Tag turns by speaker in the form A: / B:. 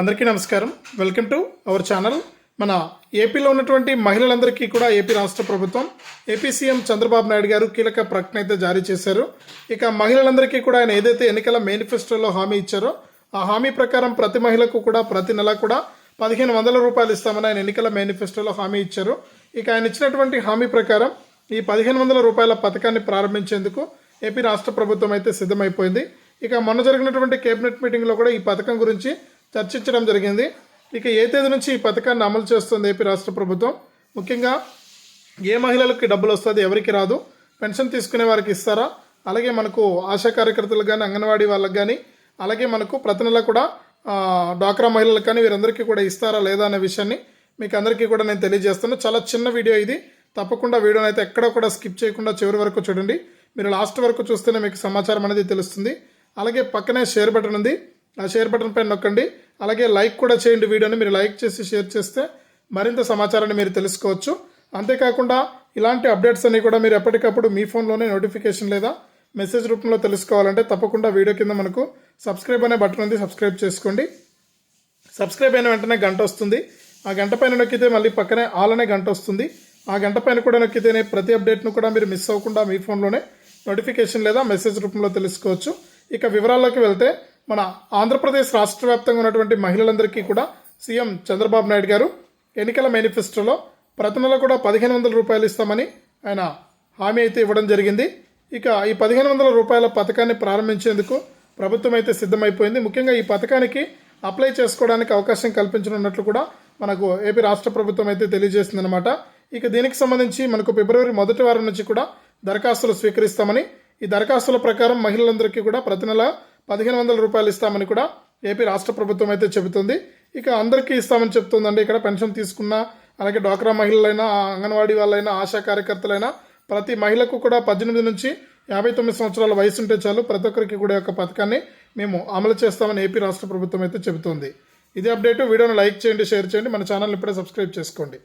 A: అందరికీ నమస్కారం. Welcome to our channel మన ఏపీలో ఉన్నటువంటి మహిళలందరికీ కూడా ఏపీ రాష్ట్ర ప్రభుత్వం ఏపీ సీఎం చంద్రబాబు నాయుడు గారు కీలక ప్రకటన అయితే జారీ చేశారు. ఇక మహిళలందరికీ కూడా ఆయన ఏదైతే ఎన్నికల మేనిఫెస్టోలో హామీ ఇచ్చారో ఆ హామీ ప్రకారం ప్రతి మహిళకు కూడా ప్రతి నెల కూడా పదిహేను వందల రూపాయలు ఇస్తామని ఆయన ఎన్నికల మేనిఫెస్టోలో హామీ ఇచ్చారు. ఇక ఆయన ఇచ్చినటువంటి హామీ ప్రకారం ఈ పదిహేను వందల రూపాయల పథకాన్ని ప్రారంభించేందుకు ఏపీ రాష్ట్ర ప్రభుత్వం అయితే సిద్ధమైపోయింది. ఇక మొన్న జరిగినటువంటి కేబినెట్ మీటింగ్లో కూడా ఈ పథకం గురించి చర్చించడం జరిగింది. ఇక ఏ తేదీ నుంచి ఈ పథకాన్ని అమలు చేస్తుంది ఏపీ రాష్ట్ర ప్రభుత్వం? ముఖ్యంగా ఏ మహిళలకు డబ్బులు వస్తుంది ఎవరికి రాదు? పెన్షన్ తీసుకునే వారికి ఇస్తారా? అలాగే మనకు ఆశా కార్యకర్తలకు కానీ అంగన్వాడీ వాళ్ళకి కానీ అలాగే మనకు ప్రతి నెల కూడా డాక్రా డ్వాక్రా మహిళలకు కానీ వీరందరికీ కూడా ఇస్తారా లేదా అనే విషయాన్ని మీకు అందరికీ కూడా నేను తెలియజేస్తాను చాలా చిన్న వీడియో ఇది. తప్పకుండా వీడియోని అయితే ఎక్కడ కూడా స్కిప్ చేయకుండా చివరి వరకు చూడండి. మీరు లాస్ట్ వరకు చూస్తేనే మీకు సమాచారం అనేది తెలుస్తుంది. అలాగే పక్కనే షేర్ బటన్ ఉంది. ఆ షేర్ బటన్ పైన నొక్కండి. అలాగే లైక్ కూడా చేయండి వీడియోని. మీరు లైక్ చేసి షేర్ చేస్తే మరింత సమాచారాన్ని మీరు తెలుసుకోవచ్చు. అంతేకాకుండా ఇలాంటి అప్డేట్స్ అన్ని కూడా మీరు ఎప్పటికప్పుడు మీ ఫోన్లోనే నోటిఫికేషన్ లేదా మెసేజ్ రూపంలో తెలుసుకోవాలంటే తప్పకుండా వీడియో కింద మనకు సబ్స్క్రైబ్ అనే బటన్ ఉంది. సబ్స్క్రైబ్ చేసుకోండి. సబ్స్క్రైబ్ అయిన వెంటనే గంట వస్తుంది. ఆ గంట పైన నొక్కితే మళ్ళీ పక్కనే ఆల్ అనే గంట వస్తుంది. ఆ గంట పైన కూడా నొక్కితేనే ప్రతి అప్డేట్ను కూడా మీరు మిస్ అవ్వకుండా మీ ఫోన్లోనే నోటిఫికేషన్ లేదా మెసేజ్ రూపంలో తెలుసుకోవచ్చు. ఇక వివరాల్లోకి వెళ్తే మన ఆంధ్రప్రదేశ్ రాష్ట్ర వ్యాప్తంగా ఉన్నటువంటి మహిళలందరికీ కూడా సీఎం చంద్రబాబు నాయుడు గారు ఎన్నికల మేనిఫెస్టోలో ప్రతి నెల కూడా పదిహేను వందల రూపాయలు ఇస్తామని ఆయన హామీ అయితే ఇవ్వడం జరిగింది. ఇక ఈ పదిహేను వందల రూపాయల పథకాన్ని ప్రారంభించేందుకు ప్రభుత్వం అయితే సిద్ధమైపోయింది. ముఖ్యంగా ఈ పథకానికి అప్లై చేసుకోవడానికి అవకాశం కల్పించనున్నట్లు కూడా మనకు ఏపీ రాష్ట్ర ప్రభుత్వం అయితే తెలియజేసిందనమాట ఇక దీనికి సంబంధించి మనకు ఫిబ్రవరి మొదటి వారం నుంచి కూడా దరఖాస్తులు స్వీకరిస్తామని ఈ దరఖాస్తుల ప్రకారం మహిళలందరికీ కూడా ప్రతి నెల పదిహేను వందల రూపాయలు ఇస్తామని కూడా ఏపీ రాష్ట్ర ప్రభుత్వం అయితే చెబుతుంది. ఇక అందరికీ ఇస్తామని చెప్తుందండి. ఇక్కడ పెన్షన్ తీసుకున్న అలాగే డ్వాక్రా మహిళలైనా అంగన్వాడీ వాళ్ళైనా ఆశా కార్యకర్తలైనా ప్రతి మహిళకు కూడా పద్దెనిమిది నుంచి యాభై తొమ్మిది సంవత్సరాల వయసు ఉంటే చాలు ప్రతి ఒక్కరికి కూడా యొక్క పథకాన్ని మేము అమలు చేస్తామని ఏపీ రాష్ట్ర ప్రభుత్వం అయితే చెబుతోంది. ఇదే అప్డేట్. వీడియోను లైక్ చేయండి షేర్ చేయండి. మన ఛానల్ ఇప్పుడే సబ్స్క్రైబ్ చేసుకోండి.